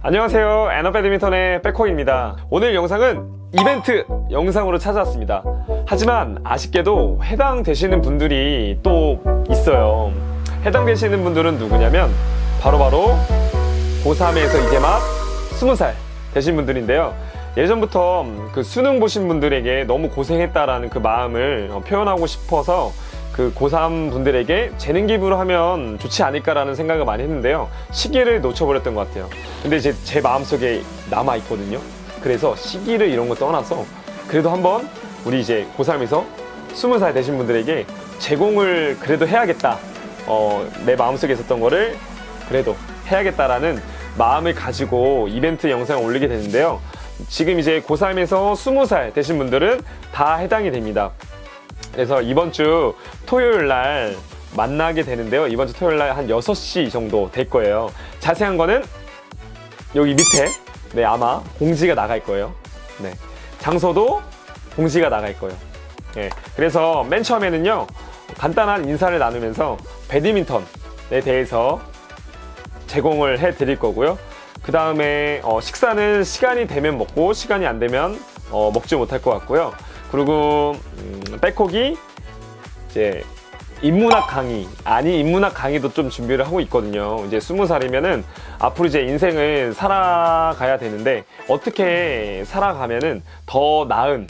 안녕하세요. 애너 배드민턴의 백호입니다. 오늘 영상은 이벤트 영상으로 찾아왔습니다. 하지만 아쉽게도 해당되시는 분들이 또 있어요. 해당되시는 분들은 누구냐면 바로바로 고3에서 이제 막 20살 되신 분들인데요. 예전부터 그 수능 보신 분들에게 너무 고생했다라는 그 마음을 어, 표현하고 싶어서 그 고3 분들에게 재능 기부를 하면 좋지 않을까라는 생각을 많이 했는데요. 시기를 놓쳐버렸던 것 같아요. 근데 이제 제 마음속에 남아있거든요. 그래서 시기를 이런 거 떠나서 그래도 한번 우리 이제 고3에서 20살 되신 분들에게 제공을 그래도 해야겠다. 어, 내 마음속에 있었던 거를 그래도 해야겠다라는 마음을 가지고 이벤트 영상을 올리게 되는데요. 지금 이제 고3에서 20살 되신 분들은 다 해당이 됩니다. 그래서 이번 주 토요일 날 만나게 되는데요. 이번 주 토요일 날 한 6시 정도 될 거예요. 자세한 거는 여기 밑에 네, 아마 공지가 나갈 거예요. 네. 장소도 공지가 나갈 거예요. 예. 그래서 맨 처음에는요. 간단한 인사를 나누면서 배드민턴에 대해서 제공을 해 드릴 거고요. 그 다음에 어, 식사는 시간이 되면 먹고 시간이 안 되면 어, 먹지 못할 것 같고요. 그리고 음, 백호기 이제 인문학 강의 아니 인문학 강의도 좀 준비를 하고 있거든요. 이제 스무 살이면은 앞으로 이제 인생을 살아가야 되는데 어떻게 살아가면은 더 나은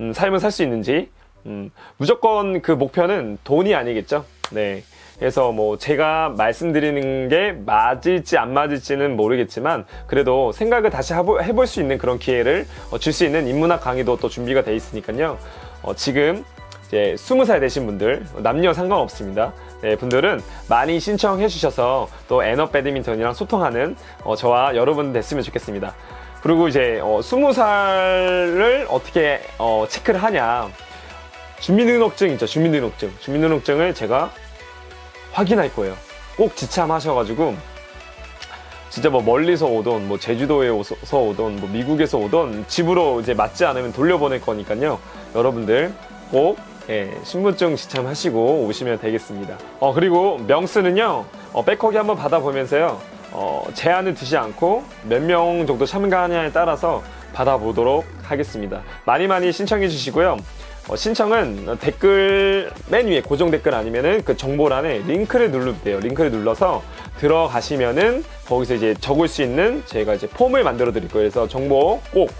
음, 삶을 살 수 있는지 음, 무조건 그 목표는 돈이 아니겠죠. 네. 그래서 뭐 제가 말씀드리는 게 맞을지 안 맞을지는 모르겠지만 그래도 생각을 다시 해볼 수 있는 그런 기회를 어, 줄수 있는 인문학 강의도 또 준비가 돼 있으니까요. 어, 지금 이제 20살 되신 분들 남녀 상관없습니다. 네, 분들은 많이 신청해 주셔서 또 애너 배드민턴이랑 소통하는 어, 저와 여러분 됐으면 좋겠습니다. 그리고 이제 어, 20살을 어떻게 어, 체크를 하냐 주민등록증 있죠 주민등록증 주민등록증을 제가 확인할 거예요. 꼭 지참하셔가지고 진짜 뭐 멀리서 오던 뭐 제주도에서 오던 뭐 미국에서 오던 집으로 이제 맞지 않으면 돌려보낼 거니까요. 여러분들 꼭 예, 신분증 지참하시고 오시면 되겠습니다. 어 그리고 명수는요 어, 백허기 한번 받아보면서요 어, 제한을 두지 않고 몇 명 정도 참가하냐에 따라서 받아보도록 하겠습니다. 많이 많이 신청해 주시고요. 어, 신청은 댓글 맨 위에 고정 댓글 아니면은 그 정보란에 링크를 누르면 돼요. 링크를 눌러서 들어가시면은 거기서 이제 적을 수 있는 제가 이제 폼을 만들어 드릴 거예요. 그래서 정보 꼭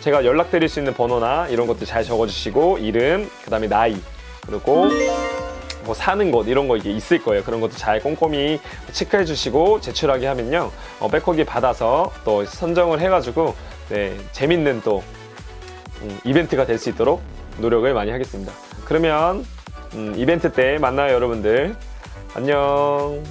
제가 연락 드릴 수 있는 번호나 이런 것들 잘 적어주시고 이름, 그 다음에 나이, 그리고 뭐 사는 곳 이런 거 이게 있을 거예요. 그런 것도 잘 꼼꼼히 체크해 주시고 제출하게 하면요. 어, 백허기 받아서 또 선정을 해가지고 네, 재밌는 또 음, 이벤트가 될 수 있도록 노력을 많이 하겠습니다. 그러면 음, 이벤트 때 만나요 여러분들. 안녕.